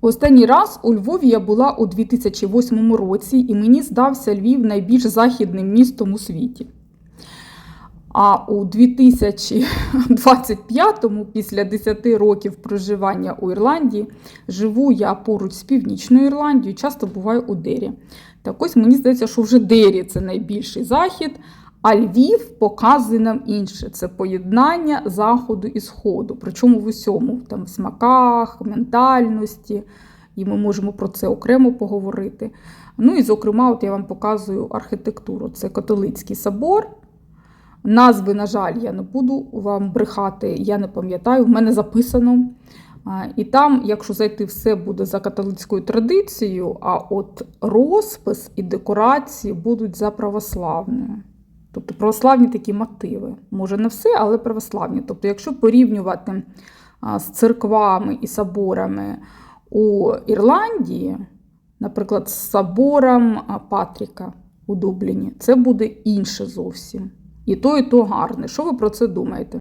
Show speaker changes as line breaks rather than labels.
Останній раз у Львові я була у 2008 році, і мені здався Львів найбільш західним містом у світі. А у 2025-му, після 10 років проживання у Ірландії, живу я поруч з Північною Ірландією, часто буваю у Дері. Так ось мені здається, що вже Дері це найбільший захід, а Львів показує нам інше. Це поєднання заходу і сходу. Причому в усьому, там, в смаках, ментальності. І ми можемо про це окремо поговорити. Ну і, зокрема, от я вам показую архітектуру. Це католицький собор. Назви, на жаль, я не буду вам брехати, я не пам'ятаю, в мене записано. І там, якщо зайти, все буде за католицькою традицією, а от розпис і декорації будуть за православною. Тобто православні такі мотиви. Може, не все, але православні. Тобто, якщо порівнювати з церквами і соборами у Ірландії, наприклад, з собором Патріка у Дубліні, це буде інше зовсім. І то, і то гарне. Що ви про це думаєте?